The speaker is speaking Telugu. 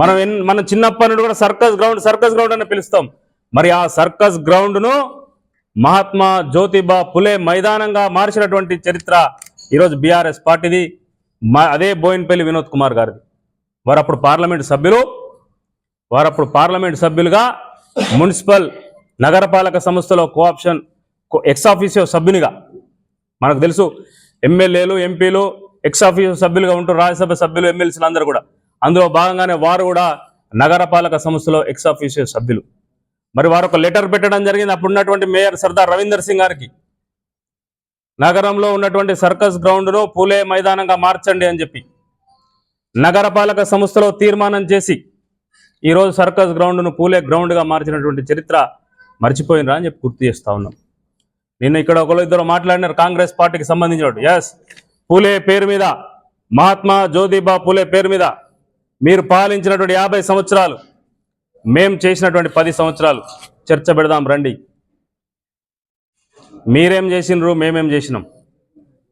మనం ఎన్- మనం చిన్నప్పటి నుండి కూడా సర్కస్ గ్రౌండ్ సర్కస్ గ్రౌండ్ అని పిలుస్తాం. మరి ఆ సర్కస్ గ్రౌండ్ను మహాత్మా జ్యోతిబా పులే మైదానంగా మార్చినటువంటి చరిత్ర ఈరోజు బీఆర్ఎస్ పార్టీది. మా అదే బోయిన్పల్లి వినోద్ కుమార్ గారిది. వారు అప్పుడు పార్లమెంట్ సభ్యులు వారప్పుడు పార్లమెంట్ సభ్యులుగా మున్సిపల్ నగరపాలక సంస్థలో కోఆప్షన్ ఎక్స్ ఆఫీసియో సభ్యునిగా మనకు తెలుసు ఎమ్మెల్యేలు ఎంపీలు ఎక్స్ ఆఫీసియో సభ్యులుగా ఉంటూ రాజ్యసభ సభ్యులు ఎమ్మెల్సీలు అందరూ కూడా. అందులో భాగంగానే వారు కూడా నగరపాలక సంస్థలో ఎక్స్ ఆఫీసియో సభ్యులు. మరి వారు ఒక లెటర్ పెట్టడం జరిగింది. అప్పుడు ఉన్నటువంటి మేయర్ సర్దార్ రవీందర్ సింగ్ గారికి. నగరంలో ఉన్నటువంటి సర్కస్ గ్రౌండ్ను పూలే మైదానంగా మార్చండి అని చెప్పి. నగరపాలక సంస్థలో తీర్మానం చేసి ఈరోజు సర్కస్ గ్రౌండ్ను పూలే గ్రౌండ్గా మార్చినటువంటి చరిత్ర మర్చిపోయినరా అని చెప్పి గుర్తు చేస్తా ఉన్నాం. నిన్న ఇక్కడ ఒకరు ఇద్దరు మాట్లాడినారు. కాంగ్రెస్ పార్టీకి సంబంధించినట్టు ఎస్ పూలే పేరు మీద మహాత్మా జ్యోతిబా పూలే పేరు మీద మీరు పాలించినటువంటి యాభై సంవత్సరాలు మేం చేసినటువంటి పది సంవత్సరాలు. చర్చ పెడదాం రండి. మీరేం చేసినారు మేమేం చేసినాం?